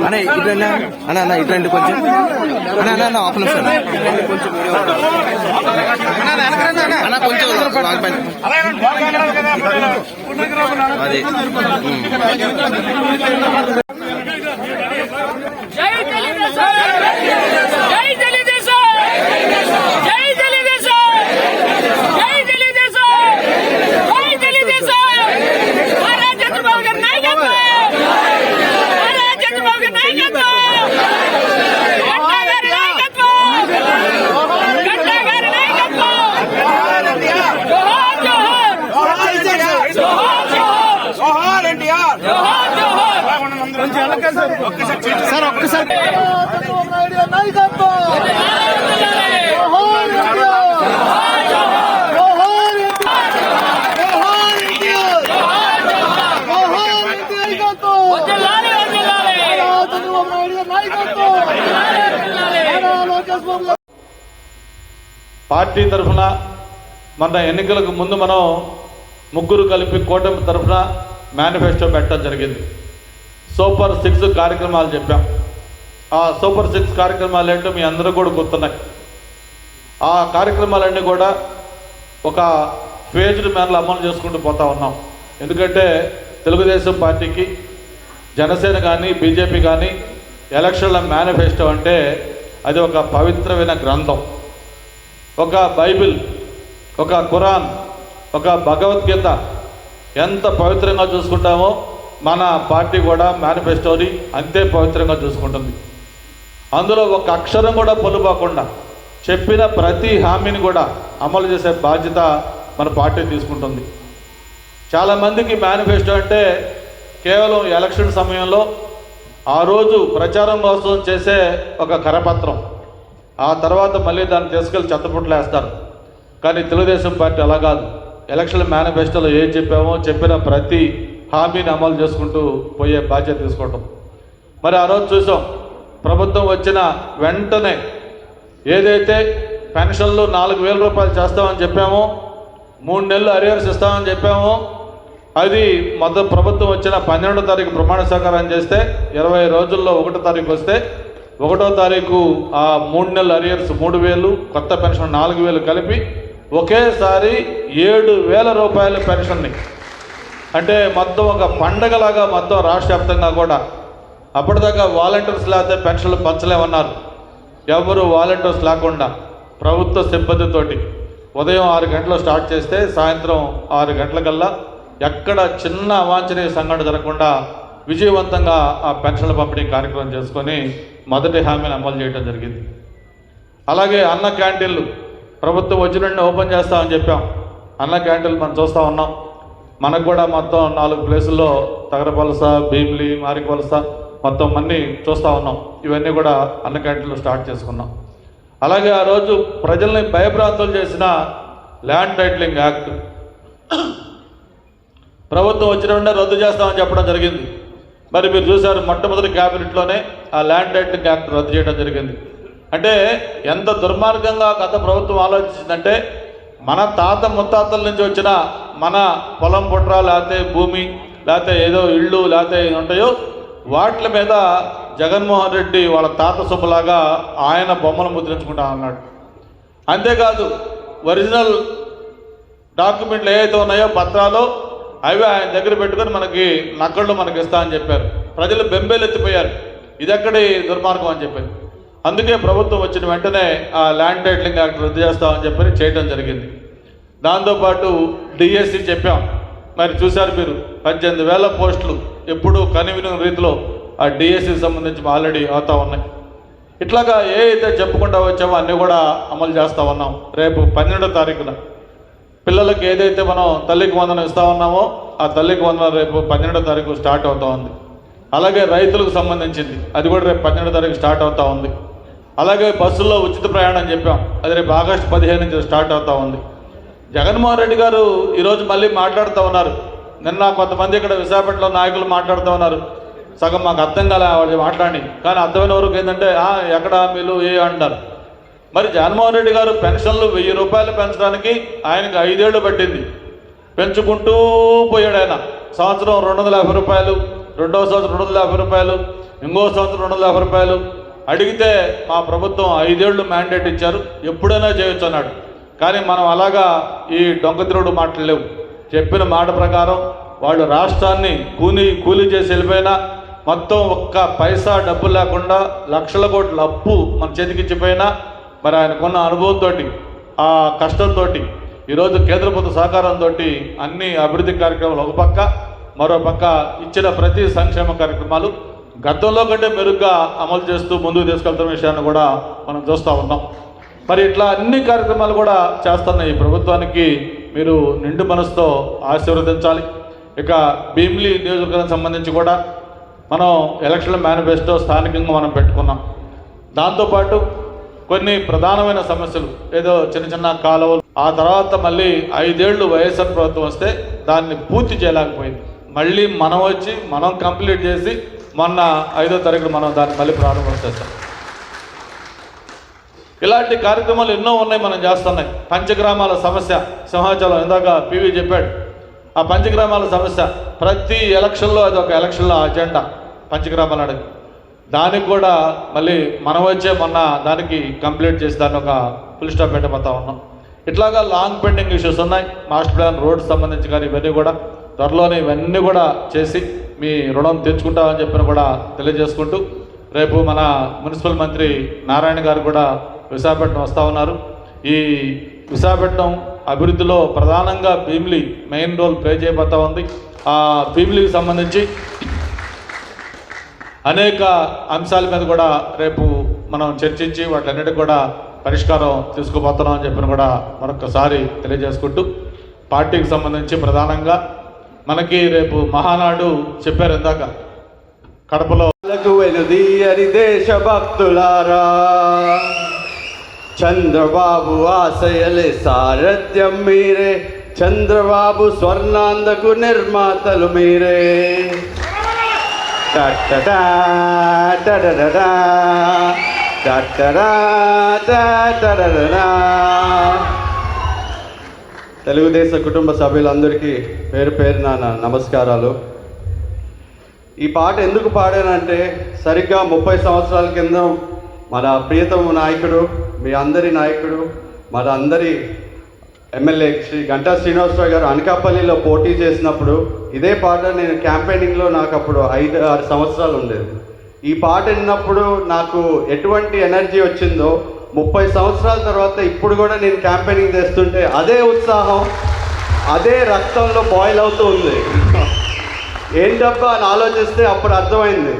అన్న ఇటు అన్న అన్న కొంచెం అన్న అన్న అన్న నిమిషం కొంచెం అన్న కొంచెం అది సార్ ఒక్కసారి. పార్టీ తరఫున మన ఎన్నికలకు ముందు మనం ముగ్గురు కలిపి కూటమి తరఫున మేనిఫెస్టో పెట్టడం జరిగింది. సూపర్ సిక్స్ కార్యక్రమాలు చెప్పాం. ఆ సూపర్ సిక్స్ కార్యక్రమాలు ఏంటో మీ అందరూ కూడా గుర్తున్నాయి. ఆ కార్యక్రమాలన్నీ కూడా ఒక ఫేజ్డ్ మేనలో అమలు చేసుకుంటూ పోతా ఉన్నాం. ఎందుకంటే తెలుగుదేశం పార్టీకి జనసేన కానీ బీజేపీ కానీ ఎలక్షన్ల మేనిఫెస్టో అంటే అది ఒక పవిత్రమైన గ్రంథం. ఒక బైబిల్ ఒక ఖురాన్ ఒక భగవద్గీత ఎంత పవిత్రంగా చూసుకుంటామో మన పార్టీ కూడా మేనిఫెస్టోని అంతే పవిత్రంగా చూసుకుంటుంది. అందులో ఒక అక్షరం కూడా పొలుపోకుండా చెప్పిన ప్రతి హామీని కూడా అమలు చేసే బాధ్యత మన పార్టీ తీసుకుంటుంది. చాలామందికి మేనిఫెస్టో అంటే కేవలం ఎలక్షన్ సమయంలో ఆ రోజు ప్రచారం కోసం చేసే ఒక కరపత్రం. ఆ తర్వాత మళ్ళీ దాన్ని తీసుకెళ్ళి చెత్తపుట్లు వేస్తారు. కానీ తెలుగుదేశం పార్టీ అలా కాదు. ఎలక్షన్ మేనిఫెస్టోలో ఏం చెప్పామో చెప్పిన ప్రతి హామీని అమలు చేసుకుంటూ పోయే బాధ్యత తీసుకోవటం. మరి ఆ రోజు చూసాం ప్రభుత్వం వచ్చిన వెంటనే ఏదైతే పెన్షన్లు నాలుగు వేల రూపాయలు చేస్తామని చెప్పామో మూడు నెలలు అరియర్స్ ఇస్తామని చెప్పామో అది మొదటి ప్రభుత్వం వచ్చిన పన్నెండో తారీఖు ప్రమాణ స్వీకారం చేస్తే ఇరవై రోజుల్లో ఒకటో తారీఖు వస్తే ఒకటో తారీఖు ఆ మూడు నెలల అరియర్స్ మూడు వేలు కొత్త పెన్షన్ నాలుగు వేలు కలిపి ఒకేసారి ఏడు వేల రూపాయల పెన్షన్ని అంటే మొత్తం ఒక పండగలాగా మొత్తం రాష్ట్ర వ్యాప్తంగా కూడా అప్పటిదాకా వాలంటీర్స్ లేకపోతే పెన్షన్లు పంచలేమన్నారు. ఎవరు వాలంటీర్స్ లేకుండా ప్రభుత్వ సిబ్బందితోటి ఉదయం ఆరు గంటలు స్టార్ట్ చేస్తే సాయంత్రం ఆరు గంటలకల్లా ఎక్కడ చిన్న అవాంఛనీయ సంఘటన జరగకుండా విజయవంతంగా ఆ పెన్షన్ల పంపిణీ కార్యక్రమం చేసుకొని మొదటి హామీని అమలు చేయడం జరిగింది. అలాగే అన్న క్యాంటీన్లు ప్రభుత్వం వచ్చిన ఓపెన్ చేస్తామని చెప్పాం. అన్న క్యాంటీన్లు మనం చూస్తూ ఉన్నాం. మనకు కూడా మొత్తం నాలుగు ప్లేసుల్లో తగరపలస భీమిలి మారికవలస మొత్తం అన్నీ చూస్తూ ఉన్నాం. ఇవన్నీ కూడా అన్న క్యాంటీన్లు స్టార్ట్ చేసుకున్నాం. అలాగే ఆ రోజు ప్రజల్ని భయభ్రాంతులు చేసిన ల్యాండ్ టైటిలింగ్ యాక్ట్. ప్రభుత్వం వచ్చిన వెంటనే రద్దు చేస్తామని చెప్పడం జరిగింది. మరి మీరు చూశారు మొట్టమొదటి క్యాబినెట్లోనే ఆ ల్యాండ్ టైటిలింగ్ యాక్ట్ రద్దు చేయడం జరిగింది. అంటే ఎంత దుర్మార్గంగా గత ప్రభుత్వం ఆలోచించిందంటే మన తాత ముత్తాతల నుంచి వచ్చిన మన పొలం పుట్ర లేకపోతే భూమి లేకపోతే ఏదో ఇళ్ళు లేకపోతే ఏది ఉంటాయో వాటి మీద జగన్మోహన్ రెడ్డి వాళ్ళ తాత సొమ్ములాగా ఆయన బొమ్మలు ముద్రించుకుంటా అన్నాడు అంతేకాదు ఒరిజినల్ డాక్యుమెంట్లు ఏవైతే ఉన్నాయో పత్రాలు అవి ఆయన దగ్గర పెట్టుకొని మనకి నక్కళ్ళు మనకి ఇస్తా అని చెప్పారు. ప్రజలు బెంబేలు ఎత్తిపోయారు ఇది ఎక్కడి దుర్మార్గం అని చెప్పారు. అందుకే ప్రభుత్వం వచ్చిన వెంటనే ఆ ల్యాండ్ టైటిలింగ్ యాక్ట్ రద్దు చేస్తామని చెప్పి చేయడం జరిగింది. దాంతోపాటు డిఎస్సి చెప్పాం. మరి చూశారు మీరు పద్దెనిమిది వేల పోస్టులు ఎప్పుడూ కనివిన రీతిలో ఆ డిఎస్సికి సంబంధించి ఆల్రెడీ అవుతా ఉన్నాయి. ఇట్లాగా ఏ అయితే చెప్పుకుంటా వచ్చామో అన్నీ కూడా అమలు చేస్తూ ఉన్నాం. రేపు పన్నెండో తారీఖున పిల్లలకు ఏదైతే మనం తల్లికి వందనం ఇస్తా ఉన్నామో ఆ తల్లికి వందనం రేపు పన్నెండో తారీఖు స్టార్ట్ అవుతూ ఉంది. అలాగే రైతులకు సంబంధించింది అది కూడా రేపు పన్నెండో తారీఖు స్టార్ట్ అవుతూ ఉంది. అలాగే బస్సుల్లో ఉచిత ప్రయాణం చెప్పాం అది రేపు ఆగస్టు పదిహేను నుంచి స్టార్ట్ అవుతూ ఉంది. జగన్మోహన్ రెడ్డి గారు ఈరోజు మళ్ళీ మాట్లాడుతూ ఉన్నారు. నిన్న కొంతమంది ఇక్కడ విశాఖపట్నంలో నాయకులు మాట్లాడుతూ ఉన్నారు. సగం మాకు అర్థం కాలే వాళ్ళు మాట్లాడి. కానీ అర్థమైన వరకు ఏంటంటే ఎక్కడ మీరు ఏ అంటారు? మరి జగన్మోహన్ రెడ్డి గారు పెన్షన్లు వెయ్యి రూపాయలు పెంచడానికి ఆయనకు ఐదేళ్ళు పట్టింది. పెంచుకుంటూ పోయాడు ఆయన. సంవత్సరం రెండు వందల యాభై రూపాయలు రెండవ సంవత్సరం రెండు వందల యాభై రూపాయలు ఇంకో సంవత్సరం రెండు వందల యాభై రూపాయలు. అడిగితే మా ప్రభుత్వం ఐదేళ్ళు మ్యాండేట్ ఇచ్చారు. ఎప్పుడైనా చేయొచ్చు అన్నాడు. కానీ మనం అలాగా ఈ దొంగతిరుడు మాటలు లేవు. చెప్పిన మాట ప్రకారం వాళ్ళు రాష్ట్రాన్ని కూలి కూలీ చేసి వెళ్ళిపోయినా మొత్తం ఒక్క పైసా డబ్బు లేకుండా లక్షల కోట్ల అప్పు మన చేతికిచ్చిపోయినా మరి ఆయనకున్న అనుభవంతో ఆ కష్టంతో ఈరోజు కేంద్ర ప్రభుత్వ సహకారంతో అన్ని అభివృద్ధి కార్యక్రమాలు ఒక పక్క మరో పక్క ఇచ్చిన ప్రతి సంక్షేమ కార్యక్రమాలు గతంలో కంటే మెరుగ్గా అమలు చేస్తూ ముందుకు తీసుకెళ్తున్న విషయాన్ని కూడా మనం చూస్తూ ఉన్నాం. మరి ఇట్లా అన్ని కార్యక్రమాలు కూడా చేస్తున్న ఈ ప్రభుత్వానికి మీరు నిండు మనసుతో ఆశీర్వదించాలి. ఇక భీమిలి నియోజకవర్గానికి సంబంధించి కూడా మనం ఎలక్షన్ మేనిఫెస్టో స్థానికంగా మనం పెట్టుకున్నాం. దాంతోపాటు కొన్ని ప్రధానమైన సమస్యలు ఏదో చిన్న చిన్న కాలువలు ఆ తర్వాత మళ్ళీ ఐదేళ్ళు వైఎస్ఆర్ ప్రభుత్వం వస్తే దాన్ని పూర్తి చేయలేకపోయింది. మళ్ళీ మనం వచ్చి మనం కంప్లీట్ చేసి మొన్న ఐదో తారీఖు మనం దాన్ని మళ్ళీ ప్రారంభం చేస్తాం. ఇలాంటి కార్యక్రమాలు ఎన్నో ఉన్నాయి మనం చేస్తున్నాయి. పంచగ్రామాల సమస్య సింహాచలం ఇందాక పివి చెప్పాడు. ఆ పంచగ్రామాల సమస్య ప్రతి ఎలక్షన్లో అది ఒక ఎలక్షన్లో అజెండా. పంచగ్రామాలు అనేది దానికి కూడా మళ్ళీ మనం వచ్చే మొన్న దానికి కంప్లీట్ చేసి దాన్ని ఒక ఫుల్ స్టాప్ పెట్టబోతా ఉన్నాం. ఇట్లాగా లాంగ్ పెండింగ్ ఇష్యూస్ ఉన్నాయి. మాస్టర్ ప్లాన్ రోడ్ సంబంధించి కానీ ఇవన్నీ కూడా త్వరలోనే ఇవన్నీ కూడా చేసి మీ రుణం తెచ్చుకుంటామని చెప్పిన కూడా తెలియజేసుకుంటూ రేపు మన మున్సిపల్ మంత్రి నారాయణ గారు కూడా విశాఖపట్నం వస్తూ ఉన్నారు. ఈ విశాఖపట్నం అభివృద్ధిలో ప్రధానంగా భీమిలి మెయిన్ రోల్ ప్లే చేయబోతా ఉంది. ఆ భీమిలికి సంబంధించి అనేక అంశాల మీద కూడా రేపు మనం చర్చించి వాటిలన్నిటికి కూడా పరిష్కారం తీసుకుపోతున్నాం అని చెప్పిన కూడా మరొకసారి తెలియజేసుకుంటూ పార్టీకి సంబంధించి ప్రధానంగా మనకి రేపు మహానాడు చెప్పారు ఇందాక. కడపలో లకు వెనుదీయని దేశభక్తులారా. చంద్రబాబు ఆశయలే సారథ్యం మీరే. చంద్రబాబు స్వర్ణాందకు నిర్మాతలు మీరే. తెలుగుదేశ కుటుంబ సభ్యులందరికీ పేరు పేరున నమస్కారాలు. ఈ పాట ఎందుకు పాడానంటే సరిగ్గా ముప్పై సంవత్సరాల కింద మన ప్రియతమ నాయకుడు మీ అందరి నాయకుడు మన అందరి ఎమ్మెల్యే శ్రీ గంటా శ్రీనివాసరావు గారు అనకాపల్లిలో పోటీ చేసినప్పుడు ఇదే పాట నేను క్యాంపెయినింగ్లో నాకు అప్పుడు ఐదు ఆరు సంవత్సరాలు ఉండేది. ఈ పాట విన్నప్పుడు నాకు ఎటువంటి ఎనర్జీ వచ్చిందో ముప్పై సంవత్సరాల తర్వాత ఇప్పుడు కూడా నేను క్యాంపెయినింగ్ చేస్తుంటే అదే ఉత్సాహం అదే రక్తంలో బాయిల్ అవుతూ ఉంది. ఏంటబ్బా అని ఆలోచిస్తే అప్పుడు అర్థమైంది.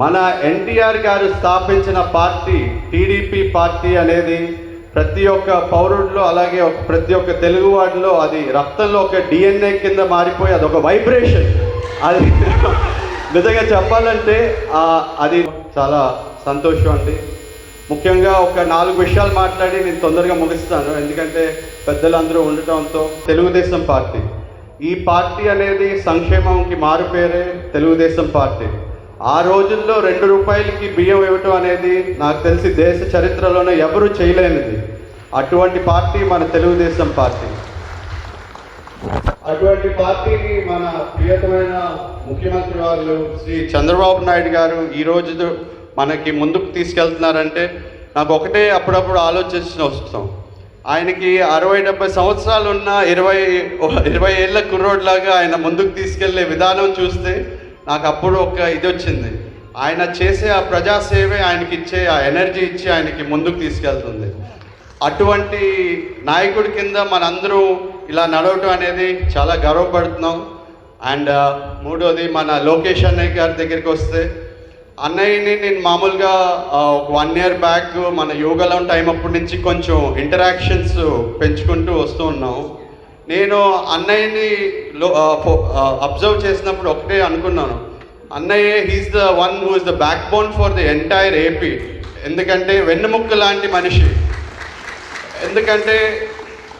మన ఎన్టీఆర్ గారు స్థాపించిన పార్టీ టీడీపీ పార్టీ అనేది ప్రతి ఒక్క పౌరుడిలో అలాగే ప్రతి ఒక్క తెలుగువాడిలో అది రక్తంలో ఒక డిఎన్ఏ కింద మారిపోయి అది ఒక వైబ్రేషన్ అది నిజంగా చెప్పాలంటే అది చాలా సంతోషం అండి. ముఖ్యంగా ఒక నాలుగు విషయాలు మాట్లాడి నేను తొందరగా ముగిస్తాను. ఎందుకంటే పెద్దలందరూ ఉండటంతో తెలుగుదేశం పార్టీ. ఈ పార్టీ అనేది సంక్షేమంకి మారుపేరే తెలుగుదేశం పార్టీ. ఆ రోజుల్లో రెండు రూపాయలకి బియ్యం ఇవ్వటం అనేది నాకు తెలిసి దేశ చరిత్రలోనే ఎవరు చేయలేనిది. అటువంటి పార్టీ మన తెలుగుదేశం పార్టీ. అటువంటి పార్టీని మన ప్రియతమైన ముఖ్యమంత్రి వాళ్ళు శ్రీ చంద్రబాబు నాయుడు గారు ఈ రోజు మనకి ముందుకు తీసుకెళ్తున్నారంటే నాకు ఒకటే అప్పుడప్పుడు ఆలోచించిన వస్తాం. ఆయనకి అరవై డెబ్బై సంవత్సరాలు ఉన్న ఇరవై ఇరవై ఏళ్ళ కుర్రోడ్లాగా ఆయన ముందుకు తీసుకెళ్ళే విధానం చూస్తే నాకు అప్పుడు ఒక ఇది వచ్చింది. ఆయన చేసే ఆ ప్రజాసేవే ఆయనకి ఇచ్చే ఆ ఎనర్జీ ఇచ్చి ఆయనకి ముందుకు తీసుకెళ్తుంది. అటువంటి నాయకుడి కింద మనందరూ ఇలా నడవటం అనేది చాలా గర్వపడుతున్నాం. అండ్ మూడోది మన లోకేష్ అన్నయ్య గారి దగ్గరికి వస్తే అన్నయ్యని నేను మామూలుగా ఒక వన్ ఇయర్ బ్యాక్ మన యోగాలం టైం అప్పటి నుంచి కొంచెం ఇంటరాక్షన్స్ పెంచుకుంటూ వస్తూ ఉన్నాం. నేను అన్నయ్యని లో అబ్జర్వ్ చేసినప్పుడు ఒకటే అనుకున్నాను. అన్నయ్య he's the one who is the backbone for the entire AP ఎందుకంటే వెన్నెముక్క లాంటి మనిషి. ఎందుకంటే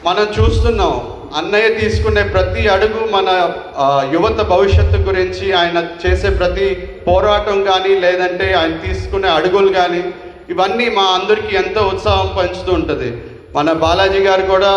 మనం చూస్తున్నాం అన్నయ్య తీసుకునే ప్రతి అడుగు మన యువత భవిష్యత్తు గురించి ఆయన చేసే ప్రతి పోరాటం కానీ లేదంటే ఆయన తీసుకునే అడుగులు కానీ ఇవన్నీ మా అందరికీ ఎంతో ఉత్సాహం పంచుతూ ఉంటుంది. మన బాలాజీ గారు కూడా